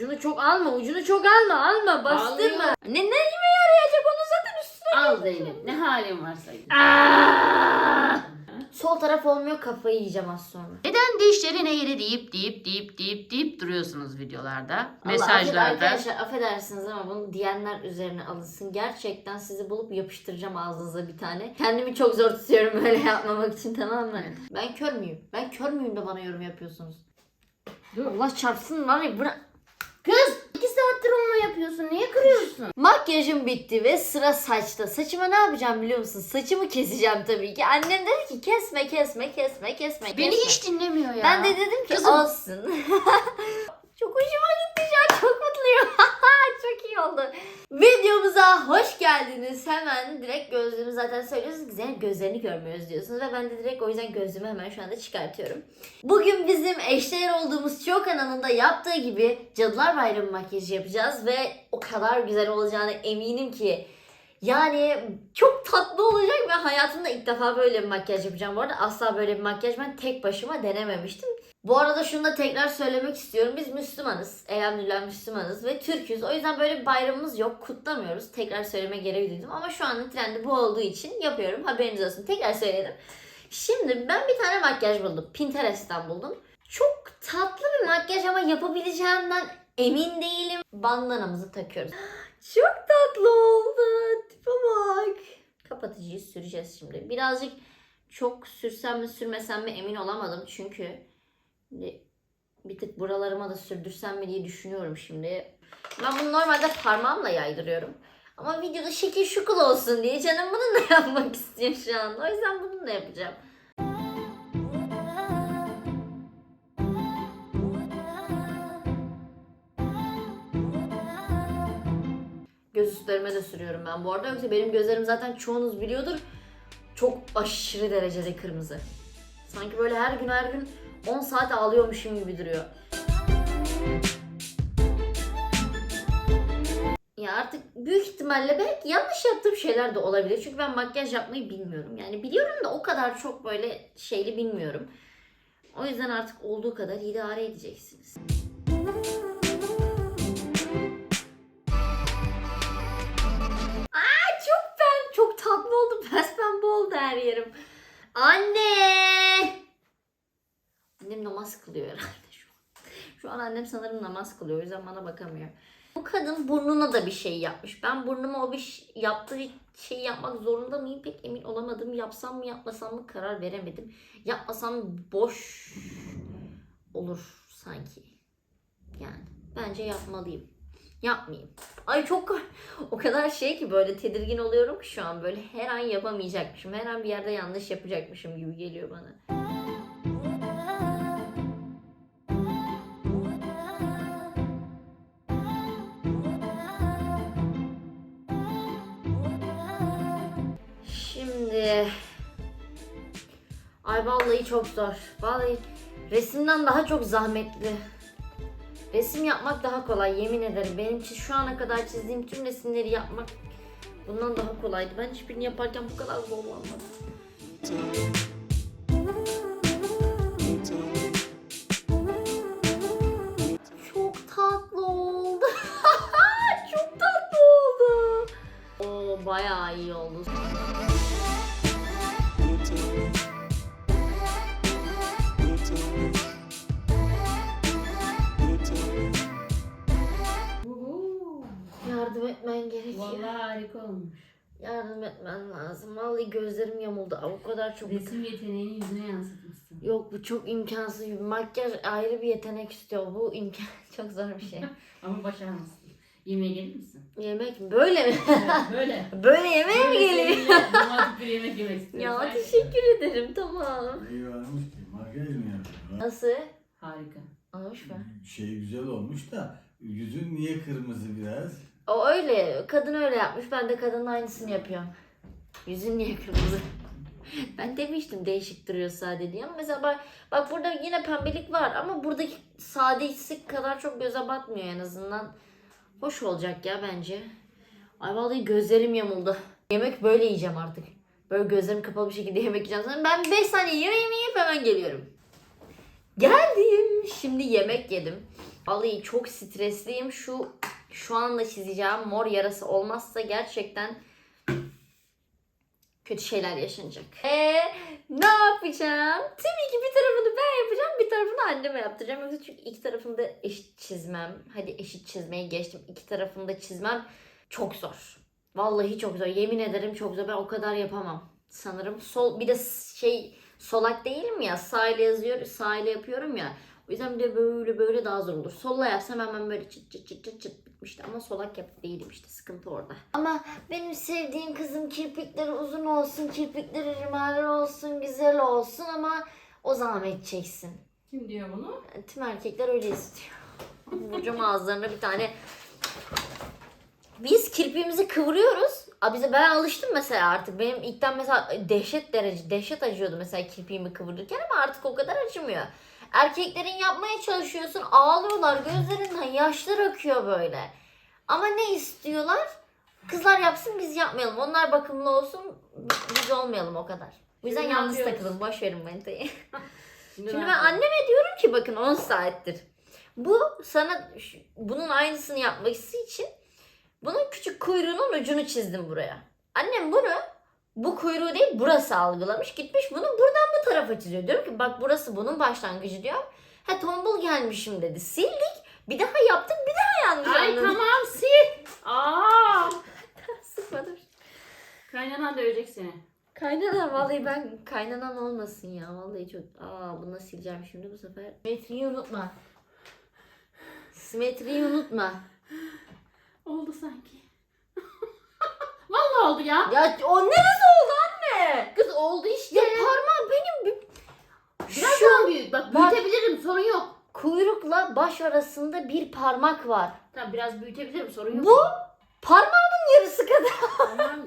Ucunu çok alma, ucunu çok alma, alma, bastırma. Alıyor. Ne ne neye yarayacak onu zaten üstüne. Al Zeynep ne halin varsa. Aa! Sol taraf olmuyor kafayı yiyeceğim az sonra. Neden dişlerin eğri deyip deyip deyip deyip deyip duruyorsunuz videolarda, Allah, mesajlarda? Arkadaşlar affedersiniz ama bunu diyenler üzerine alınsın. Gerçekten sizi bulup yapıştıracağım ağzınıza bir tane. Kendimi çok zor tutuyorum böyle yapmamak için tamam mı? Ben kör müyüm? Ben kör müyüm de bana yorum yapıyorsunuz? Dur. Allah çarpsın var ya bırak. Kız iki saattir onunla yapıyorsun. Niye kırıyorsun? Makyajım bitti ve sıra saçta. Saçıma ne yapacağım biliyor musun? Saçımı keseceğim tabii ki. Annem dedi ki kesme kesme kesme kesme. Beni kesme. hiç dinlemiyor ya. Ben de dedim ki Kızım. olsun. çok hoşuma gitti şu an çok mutluyum. çok iyi oldu. Videomuza hoş geldiniz. Hemen direkt gözlüğümü zaten söylüyorsunuz ki Zeynep gözlerini görmüyoruz diyorsunuz. Ve ben de direkt o yüzden gözlüğümü hemen şu anda çıkartıyorum. Bugün bizim eşdeğer olduğumuz Çoğu kanalında yaptığı gibi Cadılar Bayramı makyajı yapacağız. Ve o kadar güzel olacağına eminim ki. Yani çok tatlı olacak ve hayatımda ilk defa böyle bir makyaj yapacağım. Bu arada asla böyle bir makyaj ben tek başıma denememiştim. Bu arada şunu da tekrar söylemek istiyorum. Biz Müslümanız. Elhamdülillah Müslümanız ve Türk'üz. O yüzden böyle bir bayramımız yok. Kutlamıyoruz. Tekrar söyleme gereği duydum. Ama şu anın trendi bu olduğu için yapıyorum. Haberiniz olsun. Tekrar söyledim. Şimdi ben bir tane makyaj buldum. Pinterest'ten buldum. Çok tatlı bir makyaj ama yapabileceğimden emin değilim. Bandanamızı takıyoruz. Çok tatlı oldu. Tipe bak. Kapatıcıyı süreceğiz şimdi. Birazcık çok sürsem mi sürmesem mi emin olamadım. Çünkü bir- tık buralarıma da sürdürsem mi diye düşünüyorum şimdi. Ben bunu normalde parmağımla yaydırıyorum. Ama videoda şekil şukul olsun diye canım bununla yapmak istiyor şu an. O yüzden bununla yapacağım. Göz üstlerime de sürüyorum ben bu arada. Yoksa benim gözlerim zaten çoğunuz biliyordur. Çok aşırı derecede kırmızı. Sanki böyle her gün her gün 10 saat ağlıyormuşum gibi duruyor. Ya artık büyük ihtimalle belki yanlış yaptığım şeyler de olabilir. Çünkü ben makyaj yapmayı bilmiyorum. Yani biliyorum da o kadar çok böyle şeyli bilmiyorum. O yüzden artık olduğu kadar idare edeceksiniz. Tatlı oldu. Pes pembe oldu her yerim. Anne! Annem namaz kılıyor herhalde şu an. Şu an annem sanırım namaz kılıyor. O yüzden bana bakamıyor. Bu kadın burnuna da bir şey yapmış. Ben burnuma o bir ş- yaptığı şeyi yapmak zorunda mıyım pek emin olamadım. Yapsam mı yapmasam mı karar veremedim. Yapmasam boş olur sanki. Yani bence yapmalıyım. Yapmayayım. Ay çok o kadar şey ki böyle tedirgin oluyorum ki şu an böyle her an yapamayacakmışım. Her an bir yerde yanlış yapacakmışım gibi geliyor bana. Şimdi Ay vallahi çok zor. Vallahi resimden daha çok zahmetli. Resim yapmak daha kolay yemin ederim. Benim şu ana kadar çizdiğim tüm resimleri yapmak bundan daha kolaydı. Ben hiçbirini yaparken bu kadar zorlanmadım. Çok tatlı oldu. çok tatlı oldu. Oo bayağı iyi oldu. Etmen gerekiyor. Vallahi harika olmuş. Yardım etmen lazım. Vallahi gözlerim yamuldu. O kadar çok... Resim yeteneğini yüzüne yansıtmışsın. Yok bu çok imkansız. bir Makyaj ayrı bir yetenek istiyor. Bu imkan çok zor bir şey. Ama başaramazsın. Yemeğe gelir misin? Yemek mi? Böyle mi? Böyle. Böyle yemeğe mi seninle Romantik bir yemek yemek istiyorum. ya teşekkür ederim. Tamam. İyi varmış ki makyaj mı yapıyor? Nasıl? Harika. Olmuş mu? Şey güzel olmuş da yüzün niye kırmızı biraz? O öyle. Kadın öyle yapmış. Ben de kadının aynısını yapıyorum. Yüzün niye kırmızı? ben demiştim değişik duruyor sade diye ama mesela bak, bak burada yine pembelik var ama buradaki sadesi kadar çok göze batmıyor en azından. Hoş olacak ya bence. Ay vallahi gözlerim yamuldu. Yemek böyle yiyeceğim artık. Böyle gözlerim kapalı bir şekilde yemek yiyeceğim. Sonra ben 5 saniye yemeğimi yiyip hemen geliyorum. Geldim. Şimdi yemek yedim. Vallahi çok stresliyim. Şu şu anda çizeceğim mor yarası olmazsa gerçekten kötü şeyler yaşanacak. Eee ne yapacağım? Tabii ki bir tarafını ben yapacağım, bir tarafını anneme yaptıracağım. Yoksa çünkü iki tarafını da eşit çizmem. Hadi eşit çizmeyi geçtim. İki tarafını da çizmem çok zor. Vallahi çok zor. Yemin ederim çok zor. Ben o kadar yapamam. Sanırım sol bir de şey solak değilim ya. Sağ ile yazıyor, sağ ile yapıyorum ya. O yüzden bir de böyle böyle daha zor olur. Solla yapsam hemen böyle çıt çıt çıt çıt çıt bitmişti. Ama solak yap değilim işte sıkıntı orada. Ama benim sevdiğim kızım kirpikleri uzun olsun, kirpikleri rimaler olsun, güzel olsun ama o zahmet çeksin. Kim diyor bunu? Tüm erkekler öyle istiyor. Burcum ağızlarına bir tane biz kirpiğimizi kıvırıyoruz. Aa, bize ben alıştım mesela artık. Benim ilkten mesela dehşet derece dehşet acıyordu mesela kirpiğimi kıvırırken ama artık o kadar acımıyor. Erkeklerin yapmaya çalışıyorsun ağlıyorlar gözlerinden yaşlar akıyor böyle. Ama ne istiyorlar? Kızlar yapsın biz yapmayalım. Onlar bakımlı olsun biz olmayalım o kadar. Bu yüzden Şimdi yalnız yapıyoruz? takılın boş verin manitayı. Şimdi, ben anneme diyorum ki bakın 10 saattir. Bu sana bunun aynısını yapması için bunun küçük kuyruğunun ucunu çizdim buraya. Annem bunu bu kuyruğu değil burası algılamış. Gitmiş bunu buradan bu tarafa çiziyor. Diyorum ki bak burası bunun başlangıcı diyor. Ha tombul gelmişim dedi. Sildik. Bir daha yaptık bir daha yanlış Ay anladık. tamam sil. Aa! Sıkma dur. Kaynanan dövecek seni. Kaynanan vallahi ben kaynanan olmasın ya. Vallahi çok. Aa bunu sileceğim şimdi bu sefer. Simetriyi unutma. Simetriyi unutma. Oldu sanki. Oldu ya. Ya o neresi oldu anne? Kız oldu işte. Ya parmağım benim bir... Biraz Şu daha büyük. Bak Bak. büyütebilirim sorun yok. kuyrukla baş arasında bir parmak var. Tamam biraz büyütebilirim sorun yok. Bu parmağımın yarısı kadar. Tamam.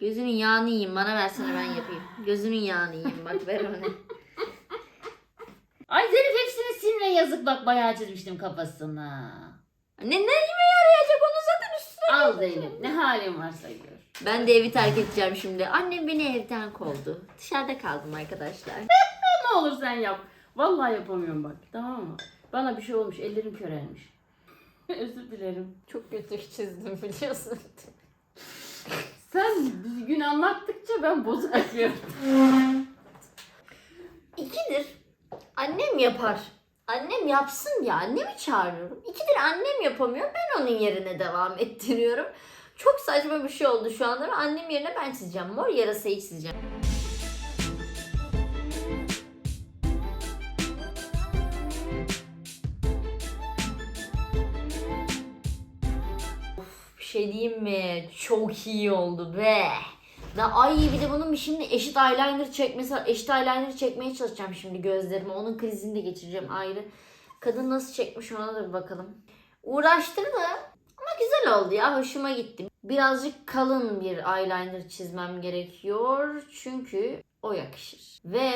Gözünün yağını yiyeyim bana versene ben yapayım. Gözünün yağını yiyeyim bak ver onu. Ay Zeynep hepsini silme yazık bak bayağı çizmiştim kafasına. Ne ne yeme yarayacak. Al Zeynep ne halin varsa gör. Ben de evi terk edeceğim şimdi. Annem beni evden kovdu. Dışarıda kaldım arkadaşlar. Ne olur sen yap. Vallahi yapamıyorum bak tamam mı? Bana bir şey olmuş ellerim körelmiş. Özür dilerim. Çok kötü çizdim biliyorsun. Sen düzgün anlattıkça ben bozuk yapıyorum. İkidir annem yapar. Annem yapsın ya annemi çağırıyorum. İkidir annem yapamıyor ben onun yerine devam ettiriyorum. Çok saçma bir şey oldu şu anda annem yerine ben çizeceğim. Mor yarasayı çizeceğim. Of, bir şey diyeyim mi? Çok iyi oldu be. Da ay bir de bunun şimdi eşit eyeliner çekmesi eşit eyeliner çekmeye çalışacağım şimdi gözlerime. Onun krizini de geçireceğim ayrı. Kadın nasıl çekmiş ona da bir bakalım. Uğraştırdı ama güzel oldu ya hoşuma gitti. Birazcık kalın bir eyeliner çizmem gerekiyor çünkü o yakışır. Ve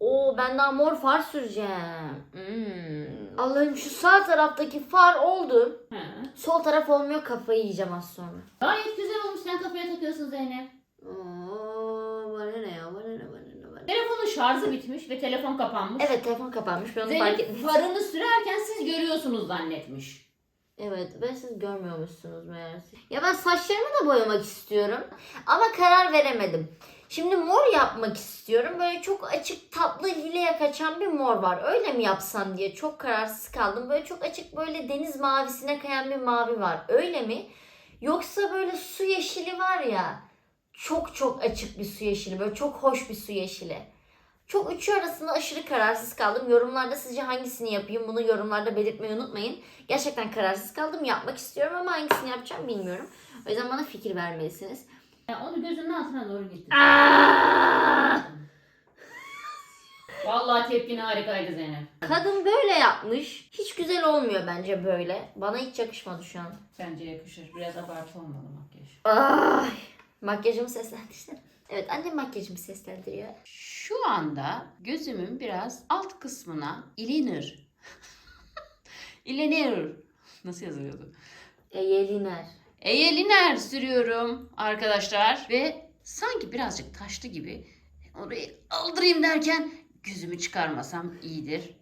o ben daha mor far süreceğim. Hmm. Allah'ım şu sağ taraftaki far oldu. He. Sol taraf olmuyor kafayı yiyeceğim az sonra. Gayet güzel olmuş sen kafaya takıyorsun Zeynep. Oo, bana ne ya bana ne bana ne bana ne. Telefonun şarjı bitmiş ve telefon kapanmış. Evet telefon kapanmış ben onu fark Zeynep etmedim. farını sürerken siz görüyorsunuz zannetmiş. Evet ve siz görmüyormuşsunuz meğerse. Ya ben saçlarımı da boyamak istiyorum ama karar veremedim. Şimdi mor yapmak istiyorum. Böyle çok açık tatlı lileye kaçan bir mor var. Öyle mi yapsam diye çok kararsız kaldım. Böyle çok açık böyle deniz mavisine kayan bir mavi var. Öyle mi? Yoksa böyle su yeşili var ya. Çok çok açık bir su yeşili. Böyle çok hoş bir su yeşili. Çok üçü arasında aşırı kararsız kaldım. Yorumlarda sizce hangisini yapayım? Bunu yorumlarda belirtmeyi unutmayın. Gerçekten kararsız kaldım. Yapmak istiyorum ama hangisini yapacağım bilmiyorum. O yüzden bana fikir vermelisiniz. Ya onu gözünün altına doğru getir. Vallahi tepkin harikaydı Zeynep. Kadın böyle yapmış. Hiç güzel olmuyor bence böyle. Bana hiç yakışmadı şu an. Bence yakışır. Biraz abartı olmalı makyaj. Ay, makyajımı seslendirsene. Evet annem makyajımı seslendiriyor. Şu anda gözümün biraz alt kısmına eyeliner. eyeliner. Nasıl yazılıyordu? Eyeliner. Eyeliner sürüyorum arkadaşlar. Ve sanki birazcık taşlı gibi orayı aldırayım derken gözümü çıkarmasam iyidir.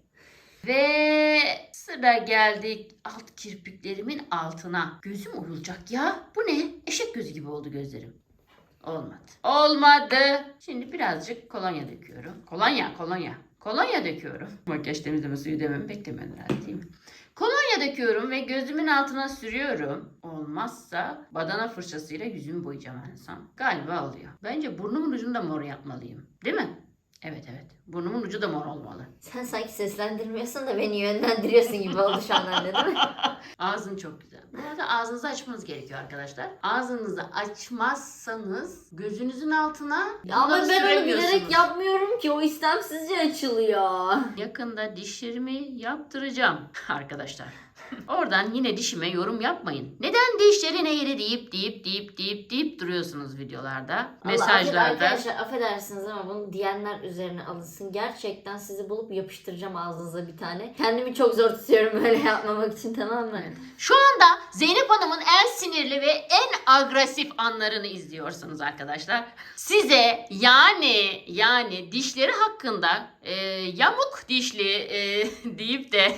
Ve sıra geldik alt kirpiklerimin altına. Gözüm uyulacak ya. Bu ne? Eşek gözü gibi oldu gözlerim. Olmadı. Olmadı. Şimdi birazcık kolonya döküyorum. Kolonya, kolonya. Kolonya döküyorum. Makyaj temizleme suyu dememi beklemen herhalde değil mi? Kolonya döküyorum ve gözümün altına sürüyorum. Olmazsa badana fırçasıyla yüzümü boyayacağım en son. Galiba oluyor. Bence burnumun ucunu da mor yapmalıyım. Değil mi? Evet evet. Burnumun ucu da mor olmalı. Sen sanki seslendirmiyorsun da beni yönlendiriyorsun gibi oldu şu an anne değil mi? Ağzın çok güzel. Bu arada ağzınızı açmanız gerekiyor arkadaşlar. Ağzınızı açmazsanız gözünüzün altına ama bunları ben onu süremiyorsunuz. bilerek yapmıyorum ki o istemsizce açılıyor. Yakında dişlerimi yaptıracağım arkadaşlar. Oradan yine dişime yorum yapmayın. Neden dişlerin eğri deyip deyip deyip deyip deyip duruyorsunuz videolarda, Allah, mesajlarda. Arkadaşlar affedersiniz ama bunu diyenler üzerine alınsın. Gerçekten sizi bulup yapıştıracağım ağzınıza bir tane. Kendimi çok zor tutuyorum böyle yapmamak için tamam mı? Şu anda Zeynep Hanım'ın en sinirli ve en agresif anlarını izliyorsunuz arkadaşlar. Size yani yani dişleri hakkında e, yamuk dişli e, deyip de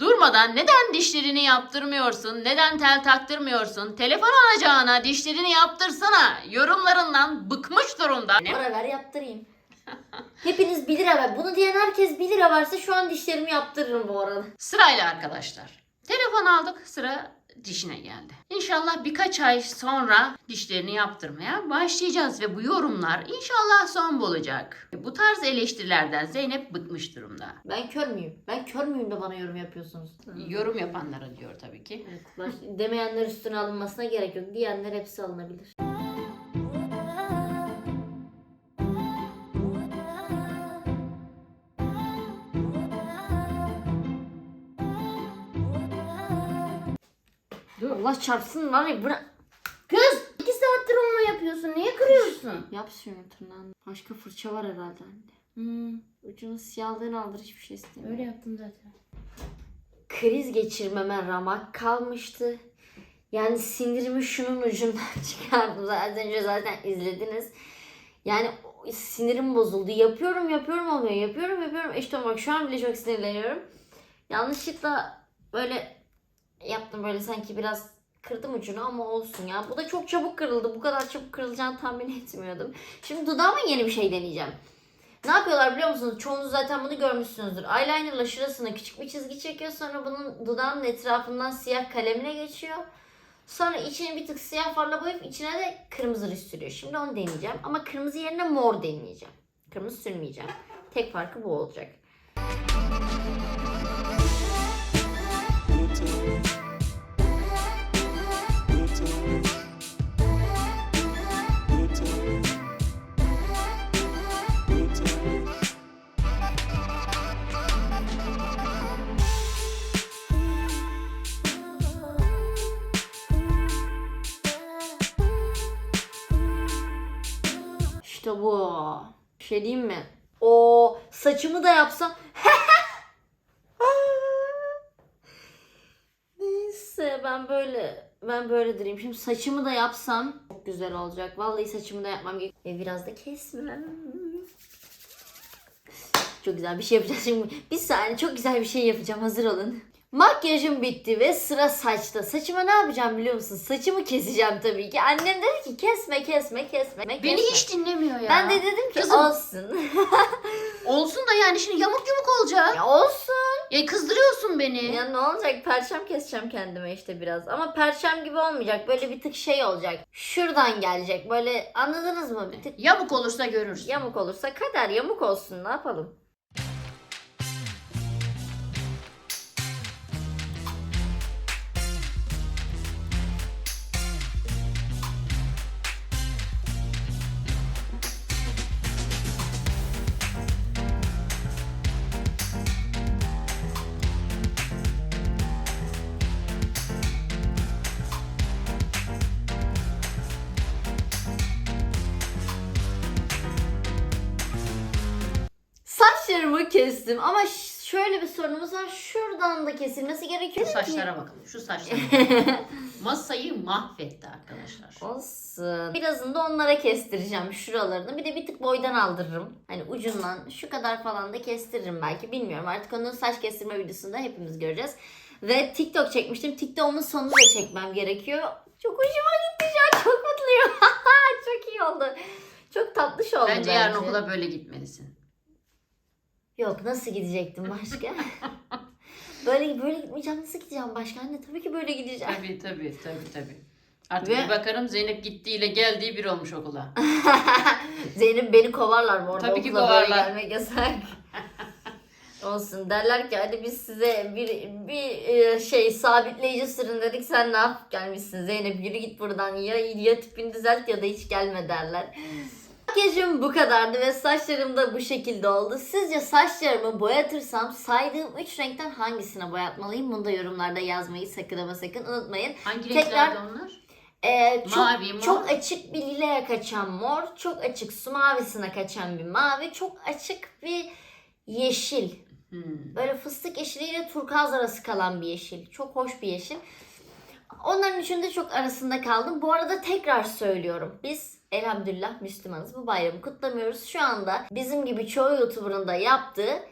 durmadan neden dişlerini yaptırmıyorsun, neden tel taktırmıyorsun, telefon alacağına dişlerini yaptırsana yorumlarından bıkmış durumda. Para ver yaptırayım. Hepiniz 1 lira ver. Bunu diyen herkes 1 lira verse şu an dişlerimi yaptırırım bu arada. Sırayla arkadaşlar. Telefon aldık sıra dişine geldi. İnşallah birkaç ay sonra dişlerini yaptırmaya başlayacağız ve bu yorumlar inşallah son bulacak. Bu tarz eleştirilerden Zeynep bıkmış durumda. Ben kör müyüm? Ben kör müyüm de bana yorum yapıyorsunuz? Yorum yapanlara diyor tabii ki. Evet, baş, demeyenler üstüne alınmasına gerek yok. Diyenler hepsi alınabilir. Allah çarpsın var ya bırak. Kız! iki saattir onunla yapıyorsun. Niye kırıyorsun? Yap şunu tırnağını. Başka fırça var herhalde anne. Hmm, Ucunun siyahlığını aldır hiçbir şey istemiyorum. öyle yaptım zaten. Kriz geçirmeme ramak kalmıştı. Yani sinirimi şunun ucundan çıkardım. Zaten Az önce zaten izlediniz. Yani sinirim bozuldu. Yapıyorum yapıyorum olmuyor. Yapıyorum yapıyorum. İşte bak şu an bile çok sinirleniyorum. Yanlışlıkla böyle yaptım böyle sanki biraz kırdım ucunu ama olsun ya. Bu da çok çabuk kırıldı. Bu kadar çabuk kırılacağını tahmin etmiyordum. Şimdi dudağıma yeni bir şey deneyeceğim. Ne yapıyorlar biliyor musunuz? Çoğunuz zaten bunu görmüşsünüzdür. Eyelinerla şurasına küçük bir çizgi çekiyor. Sonra bunun dudağının etrafından siyah kalemine geçiyor. Sonra içini bir tık siyah farla boyayıp içine de kırmızı ruj sürüyor. Şimdi onu deneyeceğim. Ama kırmızı yerine mor deneyeceğim. Kırmızı sürmeyeceğim. Tek farkı bu olacak. Bu. Bir şey diyeyim mi? O saçımı da yapsam. Neyse ben böyle ben böyle durayım. Şimdi saçımı da yapsam çok güzel olacak. Vallahi saçımı da yapmam gerekiyor. Ve biraz da kesmem. Çok güzel bir şey yapacağız şimdi. Bir saniye çok güzel bir şey yapacağım. Hazır olun. Makyajım bitti ve sıra saçta. Saçıma ne yapacağım biliyor musun? Saçımı keseceğim tabii ki. Annem dedi ki kesme kesme kesme. Beni kesme. hiç dinlemiyor ya. Ben de dedim ki Kızım. olsun. Olsun da yani şimdi yamuk yumuk olacak. ya olsun. Ya kızdırıyorsun beni. Ya ne olacak? Perçem keseceğim kendime işte biraz. Ama perçem gibi olmayacak. Böyle bir tık şey olacak. Şuradan gelecek. Böyle anladınız mı? Bir tık Yamuk olursa görürsün. yamuk olursa kader yamuk olsun. Ne yapalım? Saçlarımı kestim ama ş- şöyle bir sorunumuz var. Şuradan da kesilmesi gerekiyor. Şu saçlara bakın. Şu saçlara. Masayı mahvetti arkadaşlar. Olsun. Birazını da onlara kestireceğim şuralarını. Bir de bir tık boydan aldırırım. Hani ucundan şu kadar falan da kestiririm belki. Bilmiyorum artık onun saç kestirme videosunda hepimiz göreceğiz. Ve TikTok çekmiştim. TikTok'umun sonunu da çekmem gerekiyor. Çok hoşuma gitti şu an. Çok mutluyum. Çok iyi oldu. Çok tatlış oldu Bence yarın okula böyle gitmelisin. Yok nasıl gidecektim başka? böyle böyle gitmeyeceğim. Nasıl gideceğim başka? Anne tabii ki böyle gideceğim. Tabii tabii tabii tabii. Artık Ve- bir bakarım Zeynep gittiğiyle geldiği bir olmuş okula. Zeynep beni kovarlar bu arada. Tabii ki okula böyle kovarlar. gelmek yasak. Olsun derler ki hadi biz size bir bir e, şey sabitleyici sürün dedik sen ne yap gelmişsin Zeynep yürü git buradan ya, ya tipini düzelt ya da hiç gelme derler. Makyajım bu kadardı ve saçlarım da bu şekilde oldu. Sizce saçlarımı boyatırsam saydığım 3 renkten hangisine boyatmalıyım? Bunu da yorumlarda yazmayı sakın ama sakın unutmayın. Hangi Tekrar- renklerde onlar? Ee, çok Mavi, mor. çok açık bir lileye kaçan mor, çok açık su mavisine kaçan bir mavi, çok açık bir yeşil. Hmm. Böyle fıstık yeşiliyle turkuaz arası kalan bir yeşil. Çok hoş bir yeşil. Onların üçünde çok arasında kaldım. Bu arada tekrar söylüyorum. Biz elhamdülillah Müslümanız. Bu bayramı kutlamıyoruz. Şu anda bizim gibi çoğu YouTuber'ın da yaptığı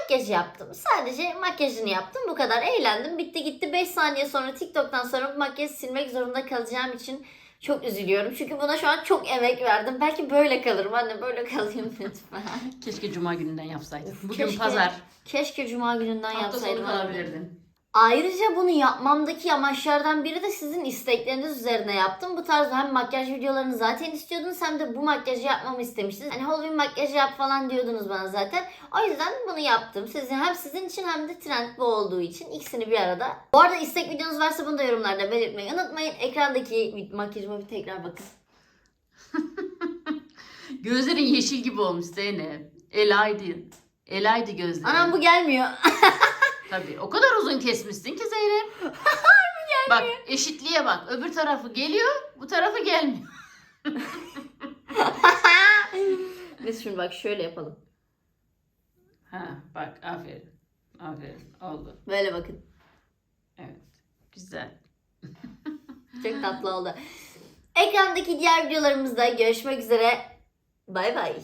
makyaj yaptım. Sadece makyajını yaptım. Bu kadar eğlendim. Bitti gitti. 5 saniye sonra TikTok'tan sonra bu makyajı silmek zorunda kalacağım için çok üzülüyorum. Çünkü buna şu an çok emek verdim. Belki böyle kalırım. Anne böyle kalayım lütfen. Keşke cuma gününden yapsaydın. Bugün keşke. pazar. Keşke cuma gününden Hafta sonu yapsaydım. kalabilirdin. Ayrıca bunu yapmamdaki amaçlardan biri de sizin istekleriniz üzerine yaptım. Bu tarz hem makyaj videolarını zaten istiyordunuz hem de bu makyajı yapmamı istemiştiniz. Hani Halloween makyajı yap falan diyordunuz bana zaten. O yüzden bunu yaptım. Sizin hem sizin için hem de trend bu olduğu için ikisini bir arada. Bu arada istek videonuz varsa bunu da yorumlarda belirtmeyi unutmayın. Ekrandaki makyajıma bir tekrar bakın. Gözlerin yeşil gibi olmuş Zeynep. Elaydı. Elaydı gözlerin. Anam bu gelmiyor. Tabii. O kadar uzun kesmişsin ki Zeynep. Bak eşitliğe bak. Öbür tarafı geliyor, bu tarafı gelmiyor. Biz şimdi bak şöyle yapalım. Ha bak aferin. Aferin. Oldu. Böyle bakın. Evet. Güzel. Çok tatlı oldu. Ekrandaki diğer videolarımızda görüşmek üzere. Bay bay.